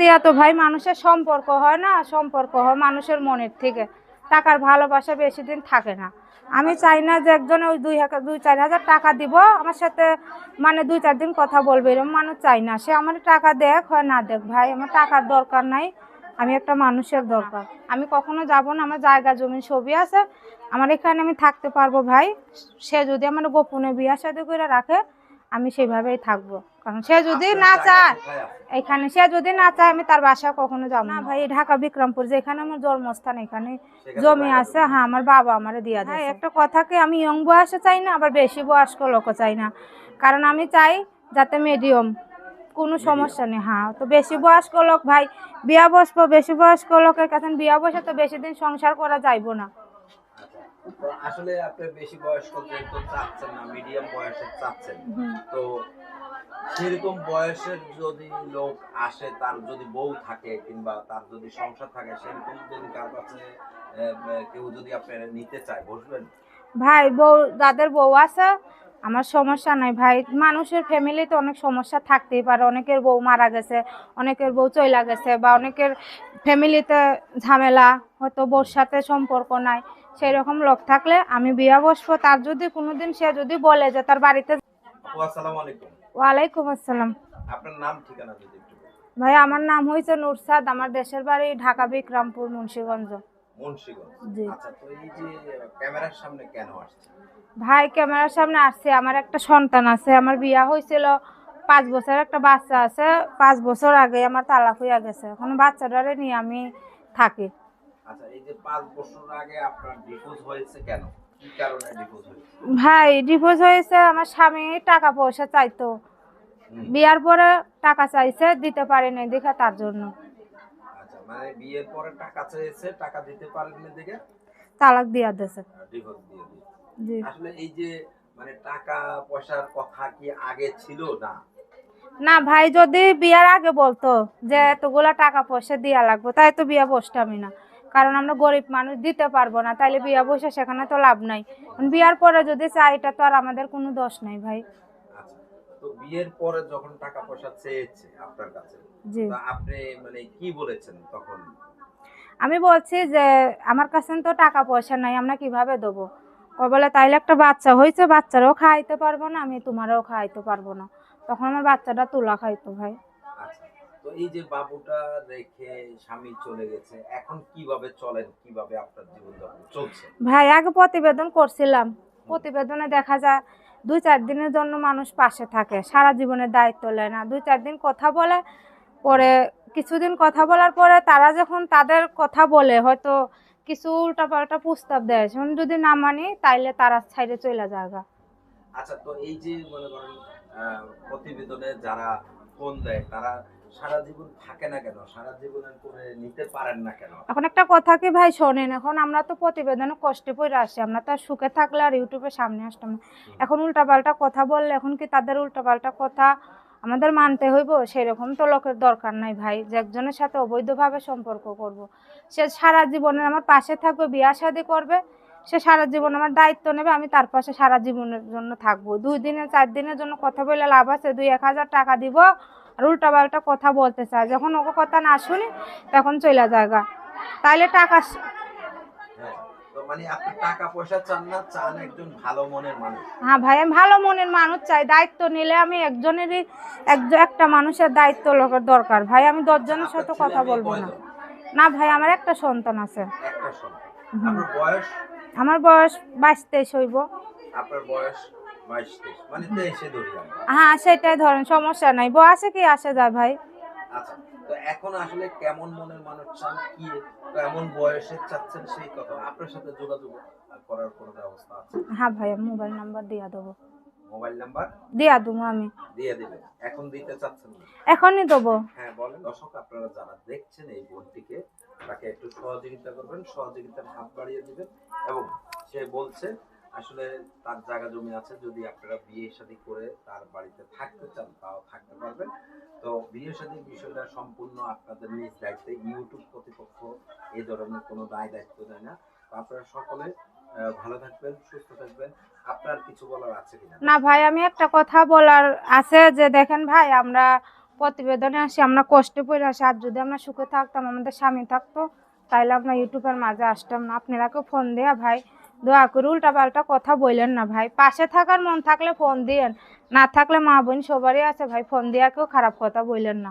দিয়া তো ভাই মানুষের সম্পর্ক হয় না, সম্পর্ক হয় মানুষের মনের থেকে। টাকার ভালোবাসা বেশি দিন থাকে না। আমি চাই না যে একজন ওই দুই হাজার দুই, চার হাজার টাকা দিব, আমার সাথে মানে দুই, চার দিন কথা বলবে, এরকম মানুষ চাই না। সে আমার টাকা দেখ, হয় না দেখ ভাই, আমার টাকার দরকার নাই, আমি একটা মানুষের দরকার। আমি কখনো যাব না, আমার জায়গা, জমি, ছবি আছে, আমার এখানে আমি থাকতে পারব ভাই। সে যদি আমার গোপনে বিয়া শাদী করে রাখে, আমি সেইভাবেই থাকব। কারণ সে যদি না চায় এখানে সে যদি না চায় আমি তার বাসা কখনো যাব না ভাই ঢাকা বিক্রমপুর যেখানে আমার জন্মস্থান এখানে জমি আছে। হ্যাঁ আমার বাবা আমার দিয়া দেয় একটা কথাকে আমি ইয়ং বয়সে চাই না আবার বেশি বয়স্ক লোকও চাই না? কারণ আমি চাই যাতে মিডিয়াম কোনো সমস্যা নেই। হ্যাঁ তো বেশি বয়স্ক লোক ভাই বিয়া বসবো বেশি বয়স্ক লোকের কাছে বিয়া বসে তো বেশি দিন সংসার করা যাইবো না। আসলে আপনি বেশি বয়স্ক যেহেতু চাচ্ছেন না মিডিয়াম বয়সের চাচ্ছেন। হুম। তো সেরকম বয়সের যদি লোক আসে তার যদি বউ থাকে কিংবা তার যদি সংসার থাকে সেরকম যদি কার কাছে কেউ যদি আপনার নিতে চায় বসবেন? ভাই বউ যাদের বউ আছে আমার সমস্যা নাই ভাই। মানুষের ফ্যামিলিতে অনেক সমস্যা থাকতেই পারে। অনেকের বউ মারা গেছে অনেকের বউ চইলা গেছে বা অনেকের ফ্যামিলিতে ঝামেলা হয়তো বউর সাথে সম্পর্ক নাই। সেই রকম লোক থাকলে আমি বিয়া বসবো। তার যদি কোনোদিন সে যদি বলে যে তার বাড়িতে আসসালামু আলাইকুম। ওয়ালাইকুম আসসালাম। আপনার নাম ঠিকানা যদি একটু ভাই আমার নাম হয়েছে নুরসাদ আমার দেশের বাড়ি ঢাকা বিক্রমপুর মুন্সিগঞ্জ। মুন্সিগঞ্জ। জি। আচ্ছা তো এই যে ক্যামেরার সামনে কেন আসছে? ভাই ক্যামেরার সামনে আসছে আমার একটা সন্তান আছে আমার বিয়া হয়েছিল পাঁচ বছর একটা বাচ্চা আছে পাঁচ বছর আগে আমার তালাক হইয়া গেছে এখন বাচ্চাটারে নিয়ে আমি থাকি। আচ্ছা এই যে পাঁচ বছর আগে আপনার ডিভোর্স হয়েছে কেন? ভাই ডিভোর্স হয়েছে আমার স্বামী টাকা পয়সা চাইতো। বিয়ার পরে টাকা চাইছে দিতে পারিনি দেখে তার জন্য। আচ্ছা মানে বিয়ের পরে টাকা চেয়েছে টাকা দিতে পারেননি দেখে? তালাক দিয়া দিয়েছে। ডিভোর্স দিয়ে দিয়েছে। আসলে এই যে মানে টাকা পয়সার কথা কি আগে ছিল না? না ভাই যদি বিয়ার আগে বলতো যে এতগুলা টাকা পয়সা দিয়া লাগবে তাই তো বিয়া বসতামই না। কারণ আমরা গরিব মানুষ দিতে পারব না। তাইলে বিয়া বসে সেখানে তো লাভ নাই। বিয়ার পরে যদি চাই এটা তো আর আমাদের কোনো দোষ নাই ভাই। আচ্ছা তো বিয়ের পরে যখন টাকা পয়সা চেয়েছে আপনার কাছে জি। আপনি মানে কি বলেছেন তখন? আমি বলছি যে আমার কাছে তো টাকা পয়সা নাই আমরা কীভাবে দেবো? বলে তাইলে একটা বাচ্চা হয়েছে বাচ্চারাও খাইতে পারব না আমি তোমারও খাইতে পারব না। তখন আমার বাচ্চাটা তুলা খাইতো ভাই। আচ্ছা তো এই যে বাবুটা রেখে স্বামী চলে গেছে এখন কীভাবে চলেন কীভাবে আপনার চলছে? ভাই আগে প্রতিবেদন করছিলাম। প্রতিবেদনে দেখা যায় দুই চার দিনের জন্য মানুষ পাশে থাকে সারা জীবনের দায়িত্ব নেয় না। দুই চার দিন কথা বলে পরে কিছুদিন কথা বলার পরে তারা যখন তাদের কথা বলে হয়তো কিছু উল্টাপাল্টা প্রস্তাব দেয় সেখানে যদি না মানি তাইলে তারা ছাইড়ে চলে যায়গা। আচ্ছা তো এই যে মনে করেন প্রতিবেদনে যারা ফোন দেয় তারা সারা জীবন থাকে না কেন? সারা জীবনের করে নিতে পারেন না কেন? এখন একটা কথা কি ভাই শোনেন এখন আমরা তো প্রতিবেদনে কষ্টে পড়ে আসি আমরা তো সুখে থাকলে আর ইউটিউবে সামনে আসতাম না। এখন উল্টাপাল্টা কথা বললে এখন কি তাদের উল্টাপাল্টা কথা আমাদের মানতে হইব? সেরকম তো লোকের দরকার নাই ভাই। যে একজনের সাথে অবৈধভাবে সম্পর্ক করব। সে সারা জীবনের আমার পাশে থাকবে বিয়া শাদি করবে সে সারা জীবন আমার দায়িত্ব নেবে আমি তার পাশে সারা জীবনের জন্য থাকব। দুই দিনের চার দিনের জন্য কথা বলে লাভ আছে দুই এক হাজার টাকা দিব আর উল্টা পাল্টা কথা বলতে চায়। যখন ওকে কথা না শুনি তখন চলে যায়গা তাইলে টাকা হ্যাঁ মানে হ্যাঁ ভাই আমি ভালো মনের মানুষ চাই। দায়িত্ব নিলে আমি একজনেরই একজন একটা মানুষের দায়িত্ব লোকের দরকার। ভাই আমি দশজনের সাথে কথা বলব না। না ভাই আমার একটা সন্তান আছে। আমার বয়স বাইশ তেইশ হইব। আপনার বয়স? মানে। হ্যাঁ সেটাই ধরেন সমস্যা নাই। বয়সে কি আসে যায় ভাই? আচ্ছা তো এখন আসলে কেমন মনের মানুষ চান? কি কেমন বয়সে চাচ্ছেন সেই কথা? আপনার সাথে যোগাযোগ করার কোনো ব্যবস্থা আছে? হ্যাঁ ভাই মোবাইল নাম্বার দিয়া দেবো। Mobile number? দিয়া দেবো আমি। দিয়ে দিবেন। এখন দিতে চাচ্ছেন না? এখনই দেবো। হ্যাঁ বলেন। দর্শক আপনারা যারা দেখছেন এই বোনটিকে তাকে একটু সহযোগিতা করবেন সহযোগিতার হাত বাড়িয়ে দিবেন এবং সে বলছে আসলে তার জায়গা জমি আছে, যদি আপনারা বিয়ে শাদী করে তার বাড়িতে থাকতে চান, তাও থাকতে পারবেন। তো বিয়ে শাদীর বিষয়টা সম্পূর্ণ আপনাদের নিজ দায়িত্বে। ইউটিউব কর্তৃপক্ষ এই ধরনের কোনো দায় দায়িত্ব দেয় না। আপনারা সকলে ভালো থাকবেন, সুস্থ থাকবেন। আপনার কিছু বলার আছে কিনা? না ভাই, আমি একটা কথা বলার আছে যে, দেখেন ভাই, আমরা প্রতিবেদনে আসি, আমরা কষ্টে পড়ে আসি। আর যদি আমরা সুখে থাকতাম, আমাদের স্বামী থাকতো তাহলে আমরা ইউটিউবের মাঝে আসতাম না। আপনারা কেউ ফোন দেয়া ভাই। দোয়া করে উল্টা পাল্টা কথা বললেন না ভাই। পাশে থাকার মন থাকলে ফোন দিয়েন, না থাকলে মা বোন সবারই আছে ভাই ফোন দিয়া কেউ খারাপ কথা বললেন না।